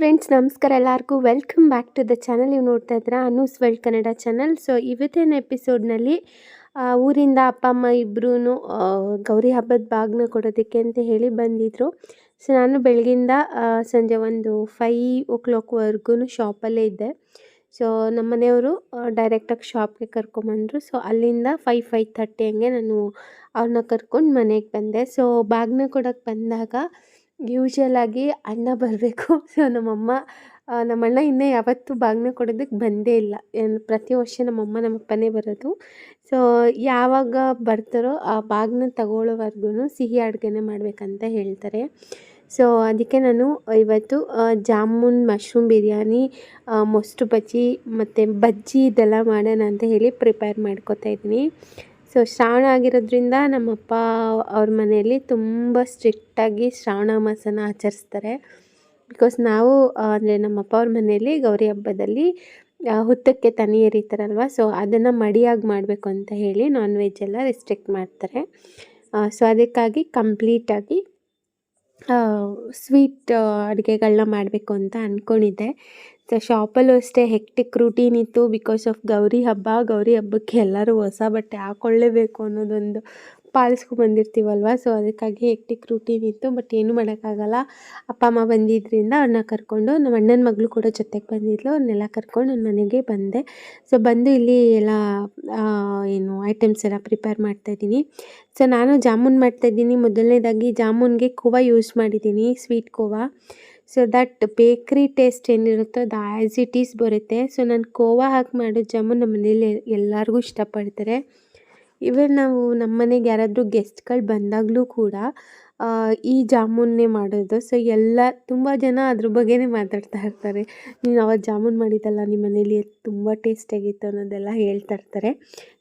Friends ನಮಸ್ಕಾರ ಎಲ್ಲರಿಗೂ. Welcome back to the channel ನೀವು ನೋಡ್ತಾ ಇದ್ದೀರಾ? Anu's world Kannada channel so ಇವತ್ತಿನ ಎಪಿಸೋಡ್ನಲ್ಲಿ ಊರಿಂದ ಅಪ್ಪ, ಅಮ್ಮ ಇಬ್ಬರೂ ಗೌರಿ ಹಬ್ಬದ ಬಾಗ್ನ ಕೊಡೋದಕ್ಕೆ ಅಂತ ಹೇಳಿ ಬಂದಿದ್ದರು ಸೊ ನಾನು ಬೆಳಗಿಂದ ಸಂಜೆ ಒಂದು ಫೈ ಓ ಕ್ಲಾಕ್ವರೆಗೂ ಶಾಪಲ್ಲೇ ಇದ್ದೆ. ಸೊ ನಮ್ಮ ಮನೆಯವರು ಡೈರೆಕ್ಟಾಗಿ ಶಾಪ್ಗೆ ಕರ್ಕೊಂಬಂದರು. ಸೊ ಅಲ್ಲಿಂದ ಫೈ ಫೈ ತರ್ಟಿ ಹಂಗೆ ನಾನು ಅವ್ರನ್ನ ಕರ್ಕೊಂಡು ಮನೆಗೆ ಬಂದೆ. ಸೊ ಬಾಗ್ನ ಕೊಡೋಕ್ಕೆ ಬಂದಾಗ ಯೂಶ್ವಲ್ ಆಗಿ ಅಣ್ಣ ಬರಬೇಕು. ಸೊ ನಮ್ಮಮ್ಮ ನಮ್ಮಣ್ಣ ಇನ್ನೂ ಯಾವತ್ತೂ ಬಾಗ್ನ ಕೊಡೋದಕ್ಕೆ ಬಂದೇ ಇಲ್ಲ. ಏನು, ಪ್ರತಿ ವರ್ಷ ನಮ್ಮಮ್ಮ ನಮ್ಮಪ್ಪನೇ ಬರೋದು. ಸೊ ಯಾವಾಗ ಬರ್ತಾರೋ ಆ ಬಾಗ್ನ ತಗೊಳ್ಳೋವರೆಗೂ ಸಿಹಿ ಅಡುಗೆನೇ ಮಾಡಬೇಕಂತ ಹೇಳ್ತಾರೆ. ಸೊ ಅದಕ್ಕೆ ನಾನು ಇವತ್ತು ಜಾಮೂನ್, ಮಶ್ರೂಮ್ ಬಿರಿಯಾನಿ ಮೊಸರು ಬಜ್ಜಿ ಮತ್ತು ಬಜ್ಜಿ ಇದೆಲ್ಲ ಮಾಡೋಣ ಅಂತ ಹೇಳಿ ಪ್ರಿಪೇರ್ ಮಾಡ್ಕೋತಾ ಇದ್ದೀನಿ. ಸೊ ಶ್ರಾವಣ ಆಗಿರೋದ್ರಿಂದ ನಮ್ಮಪ್ಪ ಅವ್ರ ಮನೆಯಲ್ಲಿ ತುಂಬ ಸ್ಟ್ರಿಕ್ಟಾಗಿ ಶ್ರಾವಣ ಮಾಸನ ಆಚರಿಸ್ತಾರೆ. ಬಿಕಾಸ್ ನಾವು ಅಂದರೆ ನಮ್ಮಪ್ಪ ಅವ್ರ ಮನೆಯಲ್ಲಿ ಗೌರಿ ಹಬ್ಬದಲ್ಲಿ ಹುತ್ತಕ್ಕೆ ತನಿ ಎರಿತಾರಲ್ವ? ಸೊ ಅದನ್ನು ಮಡಿಯಾಗಿ ಮಾಡಬೇಕು ಅಂತ ಹೇಳಿ ನಾನ್ ವೆಜ್ ಎಲ್ಲ ರೆಸ್ಟ್ರಿಕ್ಟ್ ಮಾಡ್ತಾರೆ. ಸೊ ಅದಕ್ಕಾಗಿ ಕಂಪ್ಲೀಟಾಗಿ ಸ್ವೀಟ್ ಅಡುಗೆಗಳನ್ನ ಮಾಡಬೇಕು ಅಂತ ಅಂದ್ಕೊಂಡಿದ್ದೆ ಸೊ ಶಾಪಲ್ಲೂ ಅಷ್ಟೇ ಹೆಕ್ಟಿಕ್ ರೂಟೀನ್ ಇತ್ತು ಬಿಕಾಸ್ ಆಫ್ ಗೌರಿ ಹಬ್ಬ. ಗೌರಿ ಹಬ್ಬಕ್ಕೆ ಎಲ್ಲರೂ ಹೊಸ ಬಟ್ಟೆ ಹಾಕ್ಕೊಳ್ಳೇಬೇಕು ಅನ್ನೋದೊಂದು ಪಾಲಿಸ್ಕೊಂಬಂದಿರ್ತೀವಲ್ವ ಸೊ ಅದಕ್ಕಾಗಿ ಹೆಕ್ಟಿಕ್ ರೂಟೀನ್ ಇತ್ತು. ಬಟ್ ಏನೂ ಮಾಡೋಕ್ಕಾಗಲ್ಲ. ಅಪ್ಪ, ಅಮ್ಮ ಬಂದಿದ್ದರಿಂದ ಅವ್ರನ್ನ ಕರ್ಕೊಂಡು, ನಮ್ಮ ಅಣ್ಣನ ಮಗಳು ಕೂಡ ಜೊತೆಗೆ ಬಂದಿದ್ಲು. ಅವ್ರನ್ನೆಲ್ಲ ಕರ್ಕೊಂಡು ನನ್ನ ಮನೆಗೆ ಬಂದೆ. ಸೊ ಬಂದು ಇಲ್ಲಿ ಎಲ್ಲ ಏನು ಐಟಮ್ಸ್ ಎಲ್ಲ ಪ್ರಿಪೇರ್ ಮಾಡ್ತಾಯಿದ್ದೀನಿ ಸೊ ನಾನು ಜಾಮೂನ್ ಮಾಡ್ತಾಯಿದ್ದೀನಿ ಮೊದಲನೇದಾಗಿ ಜಾಮೂನ್ಗೆ ಕೋವಾ ಯೂಸ್ ಮಾಡಿದ್ದೀನಿ. Sweet khoa. So that bakery taste ಏನಿರುತ್ತೋ ಅದು ಆ್ಯಸ್ ಇಟ್ ಈಸ್ ಬರುತ್ತೆ. ಸೊ ನಾನು ಕೋವಾ ಹಾಕಿ ಮಾಡೋ ಜಾಮೂನ್ ನಮ್ಮ ಮನೇಲಿ ಎಲ್ಲರಿಗೂ ಇಷ್ಟಪಡ್ತಾರೆ. ಇವನ್ ನಾವು ನಮ್ಮ ಮನೆಗೆ ಯಾರಾದರೂ ಗೆಸ್ಟ್ಗಳು ಬಂದಾಗಲೂ ಕೂಡ ಈ ಜಾಮೂನ್ನೇ ಮಾಡೋದು. ಸೊ ಎಲ್ಲ, ತುಂಬ ಜನ ಅದ್ರ ಬಗ್ಗೆನೇ ಮಾತಾಡ್ತಾ ಇರ್ತಾರೆ. ನೀನು ಅವತ್ತು ಜಾಮೂನ್ ಮಾಡಿದ್ದಲ್ಲ ನಿಮ್ಮ ಮನೇಲಿ ತುಂಬ ಟೇಸ್ಟಿಯಾಗಿತ್ತು ಅನ್ನೋದೆಲ್ಲ ಹೇಳ್ತಾ ಇರ್ತಾರೆ.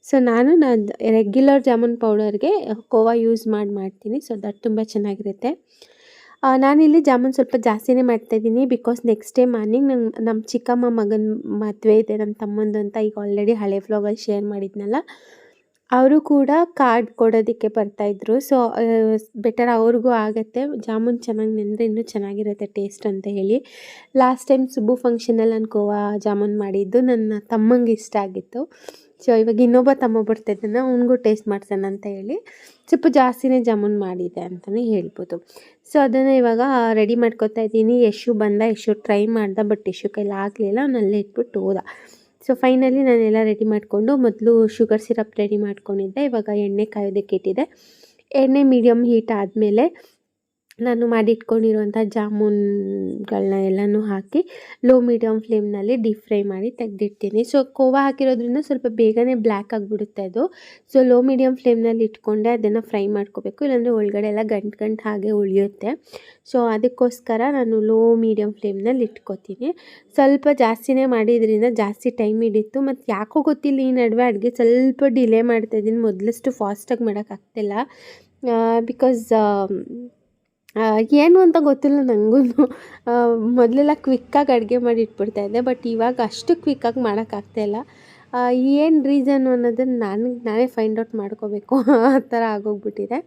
ಸೊ ನಾನು ನಾನು ರೆಗ್ಯುಲರ್ ಜಾಮೂನ್ ಪೌಡರ್ಗೆ ಕೋವಾ ಯೂಸ್ ಮಾಡಿ ಮಾಡ್ತೀನಿ. ಸೊ ದಟ್ ತುಂಬ ಚೆನ್ನಾಗಿರುತ್ತೆ. ನಾನಿಲ್ಲಿ ಜಾಮೂನ್ ಸ್ವಲ್ಪ ಜಾಸ್ತಿನೇ ಮಾಡ್ತಾಯಿದ್ದೀನಿ ಬಿಕಾಸ್ ನೆಕ್ಸ್ಟ್ ಡೇ ಮಾರ್ನಿಂಗ್ ನಂಗೆ ನಮ್ಮ ಚಿಕ್ಕಮ್ಮ ಮಗನ ಮದುವೆ ಇದೆ ನಮ್ಮ ತಮ್ಮಂದು ಅಂತ ಈಗ ಆಲ್ರೆಡಿ ಹಳೆ ಫ್ಲಾಗಲ್ಲಿ ಶೇರ್ ಮಾಡಿದ್ನಲ್ಲ, ಅವರು ಕೂಡ ಕಾರ್ಡ್ ಕೊಡೋದಕ್ಕೆ ಬರ್ತಾಯಿದ್ರು. ಸೊ ಬೆಟರ್ ಅವ್ರಿಗೂ ಆಗುತ್ತೆ, ಜಾಮೂನ್ ಚೆನ್ನಾಗಿ ನೆನೆದ್ರೆ ಇನ್ನೂ ಚೆನ್ನಾಗಿರುತ್ತೆ ಟೇಸ್ಟ್ ಅಂತ ಹೇಳಿ. ಲಾಸ್ಟ್ ಟೈಮ್ ಸುಬ್ಬು ಫಂಕ್ಷನಲ್ಲಿ ನಾನು ಕೋವಾ ಜಾಮೂನ್ ಮಾಡಿದ್ದು, ನನ್ನ ತಮ್ಮಂಗೆ ಇಷ್ಟ ಆಗಿತ್ತು. ಸೊ ಇವಾಗ ಇನ್ನೊಬ್ಬ ತಮ್ಮ ಬರ್ತಿದ್ದಾನೆ ಅವ್ನಿಗೂ ಟೇಸ್ಟ್ ಮಾಡ್ಸೋಣ ಅಂತ ಹೇಳಿ ಸ್ವಲ್ಪ ಜಾಸ್ತಿನೇ ಜಾಮೂನ್ ಮಾಡಿದೆ ಅಂತಲೇ ಹೇಳ್ಬೋದು. ಸೊ ಅದನ್ನು ಇವಾಗ ರೆಡಿ ಮಾಡ್ಕೊತಾ ಇದ್ದೀನಿ. ಯಶು ಬಂದ, ಯಶು ಟ್ರೈ ಮಾಡ್ದೆ ಬಟ್ ಯಶು ಕೈಲಿ ಆಗಲಿಲ್ಲ. ನಾನು ಇಟ್ಬಿಟ್ಟು ಹೋದ. ಸೊ ಫೈನಲಿ ನಾನೆಲ್ಲ ರೆಡಿ ಮಾಡಿಕೊಂಡು ಮೊದಲು ಶುಗರ್ ಸಿರಪ್ ರೆಡಿ ಮಾಡ್ಕೊಂಡಿದ್ದೆ. ಇವಾಗ ಎಣ್ಣೆ ಕಾಯೋದಕ್ಕೆ ಇಟ್ಟಿದೆ ಎಣ್ಣೆ ಮೀಡಿಯಮ್ ಹೀಟ್ ಆದಮೇಲೆ ನಾನು ಮಾಡಿಟ್ಕೊಂಡಿರುವಂಥ ಜಾಮೂನ್ಗಳನ್ನ ಎಲ್ಲನೂ ಹಾಕಿ ಲೋ ಮೀಡಿಯಮ್ ಫ್ಲೇಮ್ನಲ್ಲಿ ಡೀಪ್ ಫ್ರೈ ಮಾಡಿ ತೆಗೆದಿಡ್ತೀನಿ. ಸೊ ಕೋವಾ ಹಾಕಿರೋದ್ರಿಂದ ಸ್ವಲ್ಪ ಬೇಗನೆ ಬ್ಲ್ಯಾಕ್ ಆಗಿಬಿಡುತ್ತೆ ಅದು. ಸೊ ಲೋ ಮೀಡಿಯಮ್ ಫ್ಲೇಮ್ನಲ್ಲಿ ಇಟ್ಕೊಂಡೆ ಅದನ್ನು ಫ್ರೈ ಮಾಡ್ಕೋಬೇಕು. ಇಲ್ಲಾಂದರೆ ಒಳಗಡೆ ಎಲ್ಲ ಗಂಟು ಗಂಟು ಹಾಗೆ ಉಳಿಯುತ್ತೆ. ಸೊ ಅದಕ್ಕೋಸ್ಕರ ನಾನು ಲೋ ಮೀಡಿಯಮ್ ಫ್ಲೇಮ್ನಲ್ಲಿ ಇಟ್ಕೋತೀನಿ. ಸ್ವಲ್ಪ ಜಾಸ್ತಿನೇ ಮಾಡಿದ್ರಿಂದ ಜಾಸ್ತಿ ಟೈಮ್ ಹಿಡಿತು. ಮತ್ತು ಯಾಕೋ ಗೊತ್ತಿಲ್ಲ, ಈ ನಡುವೆ ಅಡುಗೆ ಸ್ವಲ್ಪ ಡಿಲೇ ಮಾಡ್ತಾಯಿದ್ದೀನಿ ಮೊದಲಷ್ಟು ಫಾಸ್ಟಾಗಿ ಮಾಡೋಕ್ಕಾಗ್ತಿಲ್ಲ ಬಿಕಾಸ್ ಏನು ಅಂತ ಗೊತ್ತಿಲ್ಲ ನನಗೂ ಮೊದಲೆಲ್ಲ ಕ್ವಿಕ್ಕಾಗಿ ಅಡುಗೆ ಮಾಡಿ ಇಟ್ಬಿಡ್ತಾ ಇದ್ದೆ ಬಟ್ ಇವಾಗ ಅಷ್ಟು ಕ್ವಿಕ್ಕಾಗಿ ಮಾಡೋಕ್ಕಾಗ್ತಾಯಿಲ್ಲ ಏನು ರೀಸನ್ ಅನ್ನೋದನ್ನು ನನಗೆ ನಾನೇ ಫೈಂಡ್ ಔಟ್ ಮಾಡ್ಕೋಬೇಕು ಆ ಥರ ಆಗೋಗ್ಬಿಟ್ಟಿದೆ.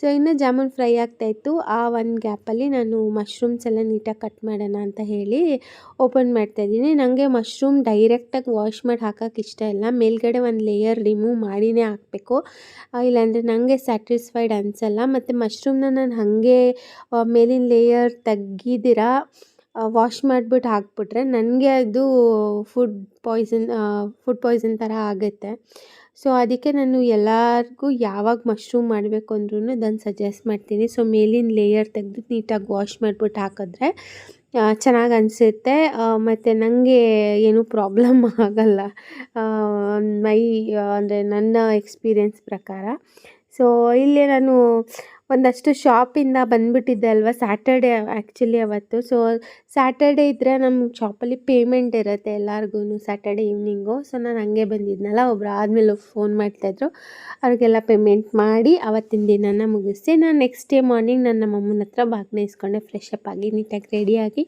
ಸೊ ಇನ್ನು ಜಾಮೂನ್ ಫ್ರೈ ಆಗ್ತಾಯಿತ್ತು ಆ ಒಂದು ಗ್ಯಾಪಲ್ಲಿ ನಾನು ಮಶ್ರೂಮ್ಸ್ ಎಲ್ಲ ನೀಟಾಗಿ ಕಟ್ ಮಾಡೋಣ ಅಂತ ಹೇಳಿ ಓಪನ್ ಮಾಡ್ತಾಯಿದ್ದೀನಿ ನನಗೆ ಮಶ್ರೂಮ್ ಡೈರೆಕ್ಟಾಗಿ ವಾಶ್ ಮಾಡಿ ಹಾಕೋಕ್ಕೆ ಇಷ್ಟ ಇಲ್ಲ. ಮೇಲ್ಗಡೆ ಒಂದು ಲೇಯರ್ ರಿಮೂವ್ ಮಾಡಿನೇ ಹಾಕಬೇಕು. ಇಲ್ಲಾಂದರೆ ನನಗೆ ಸ್ಯಾಟಿಸ್ಫೈಡ್ ಅನಿಸಲ್ಲ. ಮತ್ತು ಮಶ್ರೂಮ್ನ ನಾನು ಹಾಗೆ ಮೇಲಿನ ಲೇಯರ್ ತೆಗ್ದಿರ ವಾಶ್ ಮಾಡಿಬಿಟ್ಟು ಹಾಕ್ಬಿಟ್ರೆ ನನಗೆ ಅದು ಫುಡ್ ಪಾಯ್ಸನ್ ಫುಡ್ ಪಾಯ್ಸನ್ ಥರ ಆಗುತ್ತೆ. ಸೊ ಅದಕ್ಕೆ ನಾನು ಎಲ್ಲರಿಗೂ ಯಾವಾಗ ಮಶ್ರೂಮ್ ಮಾಡಬೇಕು ಅಂದ್ರೂ ಅದನ್ನು ಸಜೆಸ್ಟ್ ಮಾಡ್ತೀನಿ. ಸೊ ಮೇಲಿನ ಲೇಯರ್ ತೆಗೆದು ನೀಟಾಗಿ ವಾಶ್ ಮಾಡಿಬಿಟ್ಟು ಹಾಕಿದ್ರೆ ಚೆನ್ನಾಗಿ ಅನಿಸುತ್ತೆ. ಮತ್ತು ನನಗೆ ಏನೂ ಪ್ರಾಬ್ಲಮ್ ಆಗಲ್ಲ. ಮೈ ಅಂದರೆ ನನ್ನ ಎಕ್ಸ್ಪೀರಿಯನ್ಸ್ ಪ್ರಕಾರ. ಸೊ ಇಲ್ಲಿ ನಾನು ಒಂದಷ್ಟು ಶಾಪಿಂದ ಬಂದುಬಿಟ್ಟಿದ್ದೆ ಅಲ್ವಾ? ಸ್ಯಾಟರ್ಡೆ ಆ್ಯಕ್ಚುಲಿ ಅವತ್ತು. ಸೊ ಸ್ಯಾಟರ್ಡೆ ಇದ್ದರೆ ನಮ್ಮ ಶಾಪಲ್ಲಿ ಪೇಮೆಂಟ್ ಇರುತ್ತೆ ಎಲ್ಲರಿಗೂ ಸ್ಯಾಟರ್ಡೆ ಈವ್ನಿಂಗು ಸೊ ನಾನು ಹಂಗೆ ಬಂದಿದ್ನಲ್ಲ, ಒಬ್ರು ಆದಮೇಲೆ ಫೋನ್ ಮಾಡ್ತಾಯಿದ್ರು ಅವ್ರಿಗೆಲ್ಲ ಪೇಮೆಂಟ್ ಮಾಡಿ ಅವತ್ತಿನ ದಿನನ ಮುಗಿಸಿ, ನಾನು ನೆಕ್ಸ್ಟ್ ಡೇ ಮಾರ್ನಿಂಗ್ ನನ್ನ ನಮ್ಮಮ್ಮನ ಹತ್ರ ಬಾಗ್ನ ಇಸ್ಕೊಂಡೆ ಫ್ರೆಶ್ ಅಪ್ ಆಗಿ ನೀಟಾಗಿ ರೆಡಿಯಾಗಿ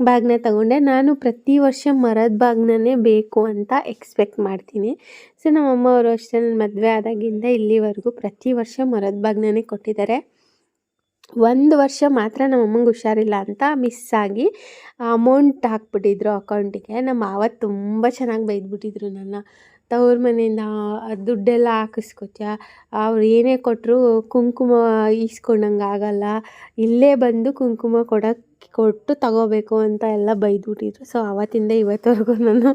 ಬಾಗ್ನ ತಗೊಂಡೆ. ನಾನು ಪ್ರತಿ ವರ್ಷ ಮರದ ಬ್ಯಾಗ್ನೇ ಬೇಕು ಅಂತ ಎಕ್ಸ್ಪೆಕ್ಟ್ ಮಾಡ್ತೀನಿ. ಸೊ ನಮ್ಮಮ್ಮ ಅವರು ಅಷ್ಟೇ ನನ್ನ ಮದುವೆ ಆದಾಗಿಂದ ಇಲ್ಲಿವರೆಗೂ ಪ್ರತಿ ವರ್ಷ ಮರದ ಬ್ಯಾಗ್ನೇ ಕೊಟ್ಟಿದ್ದಾರೆ. ಒಂದು ವರ್ಷ ಮಾತ್ರ ನಮ್ಮಮ್ಮಂಗೆ ಹುಷಾರಿಲ್ಲ ಅಂತ ಮಿಸ್ ಆಗಿ ಅಮೌಂಟ್ ಹಾಕ್ಬಿಟ್ಟಿದ್ರು ಅಕೌಂಟಿಗೆ. ನಮ್ಮ ಮಾವ ತುಂಬ ಚೆನ್ನಾಗಿ ಬೈದ್ಬಿಟ್ಟಿದ್ರು ನನ್ನ. ತವ್ರ ಮನೆಯಿಂದ ದುಡ್ಡೆಲ್ಲ ಹಾಕಿಸ್ಕೊತ್ಯಾ? ಅವ್ರು ಏನೇ ಕೊಟ್ಟರು ಕುಂಕುಮ ಈಸ್ಕೊಂಡಂಗೆ ಆಗಲ್ಲ. ಇಲ್ಲೇ ಬಂದು ಕುಂಕುಮ ಕೊಡಕ್ಕೆ ಕೊಟ್ಟು ತಗೋಬೇಕು ಅಂತ ಎಲ್ಲ ಬೈದ್ಬಿಟ್ಟಿದ್ರು. ಸೊ ಆವತ್ತಿಂದ ಇವತ್ತವರೆಗೂ ನಾನು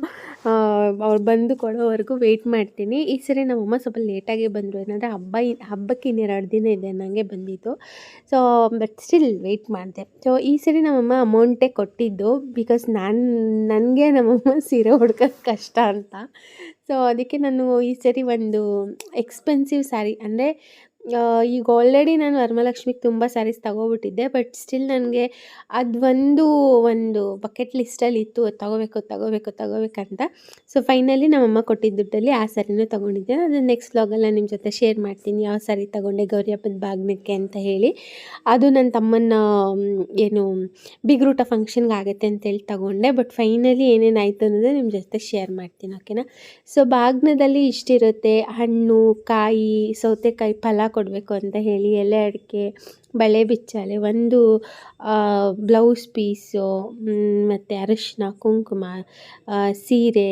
ಅವ್ರು ಬಂದು ಕೊಡೋವರೆಗೂ ವೆಯ್ಟ್ ಮಾಡ್ತೀನಿ. ಈ ಸರಿ ನಮ್ಮಮ್ಮ ಸ್ವಲ್ಪ ಲೇಟಾಗಿ ಬಂದರು. ಏನಂದರೆ ಹಬ್ಬ ಹಬ್ಬಕ್ಕೆ ಇನ್ನೆರಡು ದಿನ ಇದೆ ನನಗೆ ಬಂದಿದ್ದು ಸೊ ಬಟ್ ಸ್ಟಿಲ್ ವೆಯ್ಟ್ ಮಾಡಿದೆ. ಸೊ ಈ ಸರಿ ನಮ್ಮಮ್ಮ ಅಮೌಂಟೇ ಕೊಟ್ಟಿದ್ದು ಬಿಕಾಸ್ ನಾನು, ನನಗೆ ನಮ್ಮಮ್ಮ ಸೀರೆ ಹುಡ್ಕೋದು ಕಷ್ಟ ಅಂತ. ಸೊ ಅದಕ್ಕೆ ನಾನು ಈ ಸರಿ ಒಂದು ಎಕ್ಸ್ಪೆನ್ಸಿವ್ ಸ್ಯಾರಿ ಅಂದರೆ ಈಗ ಆಲ್ರೆಡಿ ನಾನು ವರಮಹಾಲಕ್ಷ್ಮಿಗೆ ತುಂಬ ಸ್ಯಾರೀಸ್ ತಗೋಬಿಟ್ಟಿದ್ದೆ ಬಟ್ ಸ್ಟಿಲ್ ನನಗೆ ಅದು ಒಂದು ಒಂದು ಬಕೆಟ್ ಲಿಸ್ಟಲ್ಲಿ ಇತ್ತು, ತಗೋಬೇಕು ತಗೋಬೇಕು, ತಗೋಬೇಕಂತ. ಸೊ ಫೈನಲಿ ನಮ್ಮಮ್ಮ ಕೊಟ್ಟಿದ್ದ ದುಡ್ಡಲ್ಲಿ ಆ ಸ್ಯಾರಿನೂ ತೊಗೊಂಡಿದ್ದೆ. ಅದು ನೆಕ್ಸ್ಟ್ ವ್ಲಾಗಲ್ಲಿ ನಿಮ್ಮ ಜೊತೆ ಶೇರ್ ಮಾಡ್ತೀನಿ, ಯಾವ ಸ್ಯಾರಿ ತೊಗೊಂಡೆ ಗೌರಿ ಹಬ್ಬದ ಬಾಗ್ನಕ್ಕೆ ಅಂತ ಹೇಳಿ. ಅದು ನನ್ನ ತಮ್ಮನ ಏನು ಏನು ಬಿಗ್ರೂಟ ಫಂಕ್ಷನ್ಗೆ ಆಗುತ್ತೆ ಅಂತೇಳಿ ತಗೊಂಡೆ ಬಟ್ ಫೈನಲಿ ಏನೇನಾಯಿತು ಅನ್ನೋದು ನಿಮ್ಮ ಜೊತೆ ಶೇರ್ ಮಾಡ್ತೀನಿ ಓಕೆನಾ ಸೊ ಬಾಗ್ನದಲ್ಲಿ ಇಷ್ಟಿರುತ್ತೆ, ಹಣ್ಣು, ಕಾಯಿ, ಸೌತೆಕಾಯಿ, ಫಲ ಕೊಡಬೇಕು ಅಂತ ಹೇಳಿ ಎಲೆ ಅಡಿಕೆ ಬಳೆ ಬಿಚ್ಚಾಲೆ, ಒಂದು ಬ್ಲೌಸ್ ಪೀಸು ಮತ್ತು ಅರಶಿನ, ಕುಂಕುಮ ಸೀರೆ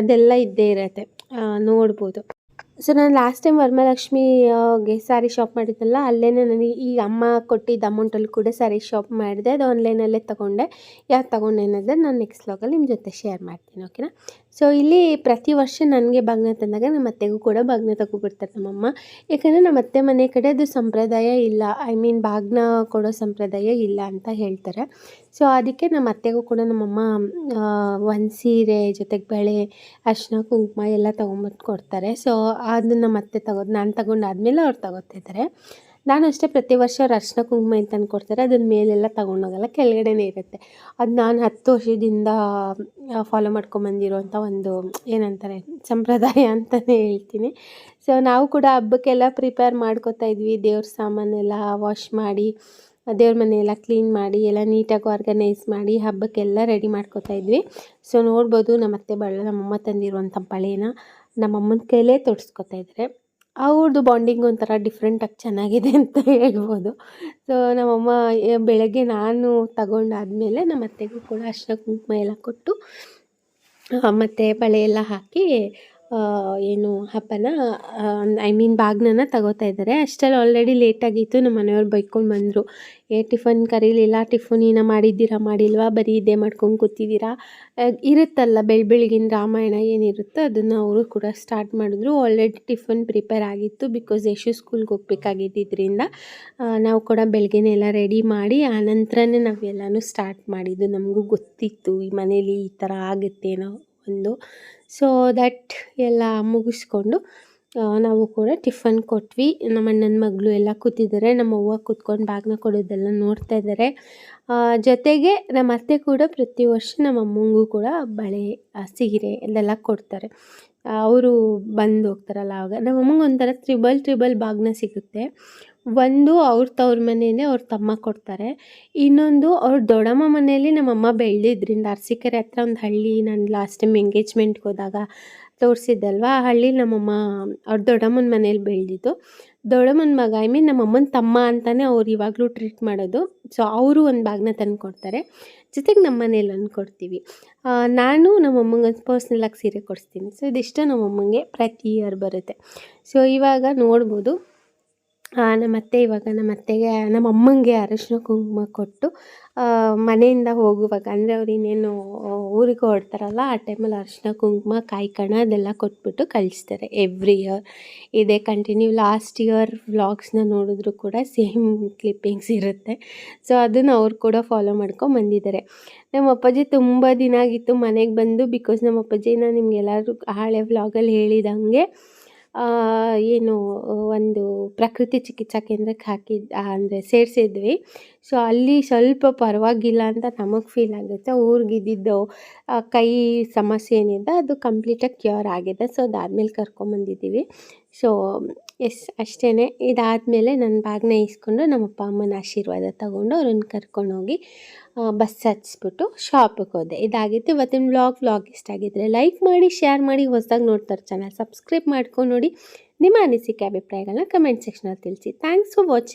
ಅದೆಲ್ಲ ಇದ್ದೇ ಇರತ್ತೆ. ನೋಡ್ಬೋದು. ಸೊ ನಾನು ಲಾಸ್ಟ್ ಟೈಮ್ ವರಮಹಾಲಕ್ಷ್ಮಿಗೆ ಸ್ಯಾರಿ ಶಾಪ್ ಮಾಡಿದ್ದಲ್ಲ ಅಲ್ಲೇ ನನಗೆ ಈ ಅಮ್ಮ ಕೊಟ್ಟಿದ್ದ ಅಮೌಂಟಲ್ಲಿ ಕೂಡ ಸ್ಯಾರಿ ಶಾಪ್ ಮಾಡಿದೆ. ಅದು ಆನ್ಲೈನಲ್ಲೇ ತೊಗೊಂಡೆ. ಯಾವ್ದು ತೊಗೊಂಡೆ ಅನ್ನೋದನ್ನ ನಾನು ನೆಕ್ಸ್ಟ್ ಲಾಗಲ್ಲಿ ನಿಮ್ಮ ಜೊತೆ ಶೇರ್ ಮಾಡ್ತೀನಿ ಓಕೆನಾ ಸೊ ಇಲ್ಲಿ ಪ್ರತಿ ವರ್ಷ ನನಗೆ ಬಾಗ್ನ ತಂದಾಗ ನಮ್ಮ ಅತ್ತೆಗೂ ಕೂಡ ಬಾಗ್ನ ತಗೊಬಿಡ್ತಾರೆ ನಮ್ಮಮ್ಮ. ಯಾಕಂದರೆ ನಮ್ಮ ಅತ್ತೆ ಮನೆ ಕಡೆ ಅದು ಸಂಪ್ರದಾಯ ಇಲ್ಲ. ಐ ಮೀನ್ ಬಾಗ್ನ ಕೊಡೋ ಸಂಪ್ರದಾಯ ಇಲ್ಲ ಅಂತ ಹೇಳ್ತಾರೆ. ಸೊ ಅದಕ್ಕೆ ನಮ್ಮ ಅತ್ತೆಗೂ ಕೂಡ ನಮ್ಮಮ್ಮ ಒಂದು ಸೀರೆ ಜೊತೆಗೆ ಬಳೆ ಅರಿಶಿನ ಕುಂಕುಮ ಎಲ್ಲ ತೊಗೊಂಬಂದು ಕೊಡ್ತಾರೆ. ಸೊ ಅದನ್ನು ನಮ್ಮ ಅತ್ತೆ ತಗೋ ನಾನು ತಗೊಂಡಾದ್ಮೇಲೆ ಅವ್ರು ತಗೋತಿದ್ದಾರೆ ನಾನು ಅಷ್ಟೇ ಪ್ರತಿ ವರ್ಷ ಅರ್ಶಿನ ಕುಂಕುಮ ಅಂತ ಅಂದ್ಕೊಡ್ತಾರೆ ಅದನ್ನ ಮೇಲೆಲ್ಲ ತಗೊಂಡೋಗಲ್ಲ, ಕೆಳಗಡೆನೇ ಇರುತ್ತೆ. ಅದು ನಾನು ಹತ್ತು ವರ್ಷದಿಂದ ಫಾಲೋ ಮಾಡ್ಕೊಂಬಂದಿರೋಂಥ ಒಂದು, ಏನಂತಾರೆ, ಸಂಪ್ರದಾಯ ಅಂತಲೇ ಹೇಳ್ತೀನಿ. ಸೊ ನಾವು ಕೂಡ ಹಬ್ಬಕ್ಕೆಲ್ಲ ಪ್ರಿಪೇರ್ ಮಾಡ್ಕೋತಾ ಇದ್ವಿ. ದೇವ್ರ ಸಾಮಾನೆಲ್ಲ ವಾಶ್ ಮಾಡಿ, ದೇವ್ರ ಮನೆಯೆಲ್ಲ ಕ್ಲೀನ್ ಮಾಡಿ, ಎಲ್ಲ ನೀಟಾಗಿ ಆರ್ಗನೈಸ್ ಮಾಡಿ ಹಬ್ಬಕ್ಕೆಲ್ಲ ರೆಡಿ ಮಾಡ್ಕೋತಾ ಇದ್ವಿ. ಸೊ ನೋಡ್ಬೋದು ನಮ್ಮ ಅತ್ತೆ ಬಳ್ಳ ನಮ್ಮಮ್ಮ ತಂದಿರುವಂಥ ಬಳೆನ ನಮ್ಮಮ್ಮನ ಕೈಲೇ ತೊಡ್ಸ್ಕೊತಾ ಇದ್ದಾರೆ ಅವ್ರದ್ದು ಬಾಂಡಿಂಗ್ ಒಂಥರ ಡಿಫ್ರೆಂಟಾಗಿ ಚೆನ್ನಾಗಿದೆ ಅಂತ ಹೇಳ್ಬೋದು. ಸೊ ನಮ್ಮಮ್ಮ ಬೆಳಗ್ಗೆ ನಾನು ತಗೊಂಡಾದಮೇಲೆ ನಮ್ಮ ಅತ್ತೆಗೂ ಕೂಡ ಅಷ್ಟ ಕುಂಕುಮ ಎಲ್ಲ ಕೊಟ್ಟು ಮತ್ತು ಬಳೆ ಎಲ್ಲ ಹಾಕಿ ಏನು ಹಬ್ಬನ ಐ ಮೀನ್ ಬಾಗ್ನನ ತಗೋತಾ ಇದ್ದಾರೆ. ಅಷ್ಟರಲ್ಲಿ ಆಲ್ರೆಡಿ ಲೇಟಾಗಿತ್ತು ನಮ್ಮ ಮನೆಯವ್ರು ಬೈಕೊಂಡು ಬಂದರು. ಏ, ಟಿಫನ್ ಕರೀಲಿಲ್ಲ ಟಿಫನಿನ ಮಾಡಿದ್ದೀರಾ, ಮಾಡಿಲ್ವಾ? ಬರೀ ಇದೇ ಮಾಡ್ಕೊಂಡು ಕೂತಿದ್ದೀರಾ? ಇರುತ್ತಲ್ಲ ಬೆಳ್ ಬೆಳಗಿನ ರಾಮಾಯಣ ಏನಿರುತ್ತೋ ಅದನ್ನು ಅವರು ಕೂಡ ಸ್ಟಾರ್ಟ್ ಮಾಡಿದ್ರು. ಆಲ್ರೆಡಿ ಟಿಫನ್ ಪ್ರಿಪೇರ್ ಆಗಿತ್ತು ಬಿಕಾಸ್ ಯಶು ಸ್ಕೂಲ್ಗೆ ಹೋಗ್ಬೇಕಾಗಿದ್ದರಿಂದ ನಾವು ಕೂಡ ಬೆಳಗ್ಗೆನೇ ಎಲ್ಲ ರೆಡಿ ಮಾಡಿ ಆನಂತರನೇ ನಾವೆಲ್ಲನೂ ಸ್ಟಾರ್ಟ್ ಮಾಡಿದ್ದು. ನಮಗೂ ಗೊತ್ತಿತ್ತು ಈ ಮನೇಲಿ ಈ ಥರ ಆಗುತ್ತೆ ಒಂದು. ಸೊ ದಟ್ ಎಲ್ಲ ಮುಗಿಸ್ಕೊಂಡು ನಾವು ಕೂಡ ಟಿಫನ್ ಕೊಟ್ವಿ. ನಮ್ಮ ಅಣ್ಣನ ಮಗಳು ಎಲ್ಲ ಕೂತಿದ್ದಾರೆ. ನಮ್ಮ ಅವ್ವ ಕೂತ್ಕೊಂಡು ಬಾಗ್ನ ಕೊಡೋದೆಲ್ಲ ನೋಡ್ತಾ ಇದ್ದಾರೆ. ಜೊತೆಗೆ ನಮ್ಮ ಅತ್ತೆ ಕೂಡ ಪ್ರತಿ ವರ್ಷ ನಮ್ಮ ಅಮ್ಮಂಗೂ ಕೂಡ ಬಳೆ ಸೀರೆ ಇದೆಲ್ಲ ಕೊಡ್ತಾರೆ. ಅವರು ಬಂದು ಹೋಗ್ತಾರಲ್ಲ ಆವಾಗ. ನಮ್ಮ ಅಮ್ಮಂಗೆ ಒಂಥರ ತ್ರಿಬಲ್ ತ್ರಿಬಲ್ ಭಾಗ್ನ ಸಿಗುತ್ತೆ. ಒಂದು ಅವ್ರ ತವ್ರ ಮನೆಯೇ ಅವ್ರ ತಮ್ಮ ಕೊಡ್ತಾರೆ. ಇನ್ನೊಂದು ಅವ್ರ ದೊಡ್ಡಮ್ಮ ಮನೆಯಲ್ಲಿ ನಮ್ಮಮ್ಮ ಬೆಳೆದಿದ್ರಿಂದ ಅರಸಿಕೆರೆ ಹತ್ರ ಒಂದು ಹಳ್ಳಿ ನಾನು ಲಾಸ್ಟ್ ಟೈಮ್ ಎಂಗೇಜ್ಮೆಂಟ್ಗೆ ಹೋದಾಗ ತೋರಿಸಿದ್ದಲ್ವ? ಆ ಹಳ್ಳಿ ನಮ್ಮಮ್ಮ ಅವ್ರ ದೊಡ್ಡಮ್ಮನ ಮನೇಲಿ ಬೆಳೆದಿದ್ದು. ದೊಡ್ಡಮ್ಮನ ಮಗ ಐ ಮೀನ್ ನಮ್ಮ ಅಮ್ಮನ ತಮ್ಮ ಅಂತಲೇ ಅವ್ರು ಇವಾಗಲೂ ಟ್ರೀಟ್ ಮಾಡೋದು. ಸೊ ಅವರು ಒಂದು ಬಾಗ್ನ ತಂದು ಕೊಡ್ತಾರೆ. ಜೊತೆಗೆ ನಮ್ಮ ಮನೇಲಿ ಒಂದು ಕೊಡ್ತೀವಿ. ನಮ್ಮ ನಾನು ನಮ್ಮಮ್ಮಂಗೆ ಪರ್ಸ್ನಲಾಗಿ ಸೀರೆ ಕೊಡಿಸ್ತೀನಿ. ಸೊ ಇದಿಷ್ಟು ನಮ್ಮಮ್ಮಂಗೆ ಪ್ರತಿ ಇಯರ್ ಬರುತ್ತೆ. ಸೊ ಇವಾಗ ನೋಡ್ಬೋದು. ನಮ್ಮತ್ತೆ ನಮ್ಮ ಇವಾಗ ನಮ್ಮ ಅತ್ತೆಗೆ ನಮ್ಮ ಅಮ್ಮಂಗೆ ಅರಶಿನ ಕುಂಕುಮ ಕೊಟ್ಟು ಮನೆಯಿಂದ ಹೋಗುವಾಗ, ಅಂದರೆ ಅವ್ರು ಇನ್ನೇನು ಊರಿಗೆ ಹೊರಡ್ತಾರಲ್ಲ, ಆ ಟೈಮಲ್ಲಿ ಅರಶಿನ ಕುಂಕುಮ ಕಾಯಿ ಕಣ ಅದೆಲ್ಲ ಕೊಟ್ಬಿಟ್ಟು ಕಳಿಸ್ತಾರೆ ಎವ್ರಿ ಇಯರ್ ಇದೇ ಕಂಟಿನ್ಯೂ ಲಾಸ್ಟ್ ಇಯರ್ ವ್ಲಾಗ್ಸ್ನ ನೋಡಿದ್ರು ಕೂಡ ಸೇಮ್ ಕ್ಲಿಪ್ಪಿಂಗ್ಸ್ ಇರುತ್ತೆ. ಸೊ ಅದನ್ನು ಅವ್ರು ಕೂಡ ಫಾಲೋ ಮಾಡ್ಕೊಂಡು ಬಂದಿದ್ದಾರೆ. ನಮ್ಮ ಅಪ್ಪಾಜಿ ತುಂಬ ದಿನ ಆಗಿತ್ತು ಮನೆಗೆ ಬಂದು ಬಿಕಾಸ್ ನಮ್ಮ ಅಪ್ಪಾಜಿನ ನಿಮಗೆಲ್ಲರೂ ಹಳೆ ವ್ಲಾಗಲ್ಲಿ ಹೇಳಿದಂಗೆ ಏನು ಒಂದು ಪ್ರಕೃತಿ ಚಿಕಿತ್ಸಾ ಕೇಂದ್ರಕ್ಕೆ ಹಾಕಿದ್ದು ಅಂದರೆ ಸೇರಿಸಿದ್ವಿ. ಸೊ ಅಲ್ಲಿ ಸ್ವಲ್ಪ ಪರವಾಗಿಲ್ಲ ಅಂತ ನಮಗೆ ಫೀಲ್ ಆಗುತ್ತೆ. ಊರಿಗಿದ್ದಿದ್ದು ಕೈ ಸಮಸ್ಯೆ ಏನಿದೆ, ಅದು ಕಂಪ್ಲೀಟಾಗಿ ಕ್ಯೂರ್ ಆಗಿದೆ. ಸೊ ಅದಾದಮೇಲೆ ಕರ್ಕೊಂಬಂದಿದ್ದೀವಿ. ಸೊ ಎಸ್ ಅಷ್ಟೇ ಇದಾದಮೇಲೆ ನನ್ನ ಬ್ಯಾಗ್ನ ಇಸ್ಕೊಂಡು ನಮ್ಮ ಅಪ್ಪ ಅಮ್ಮನ ಆಶೀರ್ವಾದ ತಗೊಂಡು ಅವ್ರನ್ನ ಕರ್ಕೊಂಡೋಗಿ ಬಸ್ ಹಚ್ಬಿಟ್ಟು ಶಾಪಿಗೆ ಹೋದೆ. ಇದಾಗಿತ್ತು. ಇವತ್ತಿನ ವ್ಲಾಗ್ ವ್ಲಾಗ್ ಇಷ್ಟ ಆಗಿದ್ರೆ ಲೈಕ್ ಮಾಡಿ ಶೇರ್ ಮಾಡಿ, ಹೊಸದಾಗಿ ನೋಡ್ತಾರೆ ಚಾನಲ್ ಸಬ್ಸ್ಕ್ರೈಬ್ ಮಾಡ್ಕೊಂಡು ನೋಡಿ. ನಿಮ್ಮ ಅನಿಸಿಕೆ ಅಭಿಪ್ರಾಯಗಳನ್ನ ಕಮೆಂಟ್ ಸೆಕ್ಷನಲ್ಲಿ ತಿಳಿಸಿ. Thanks for watching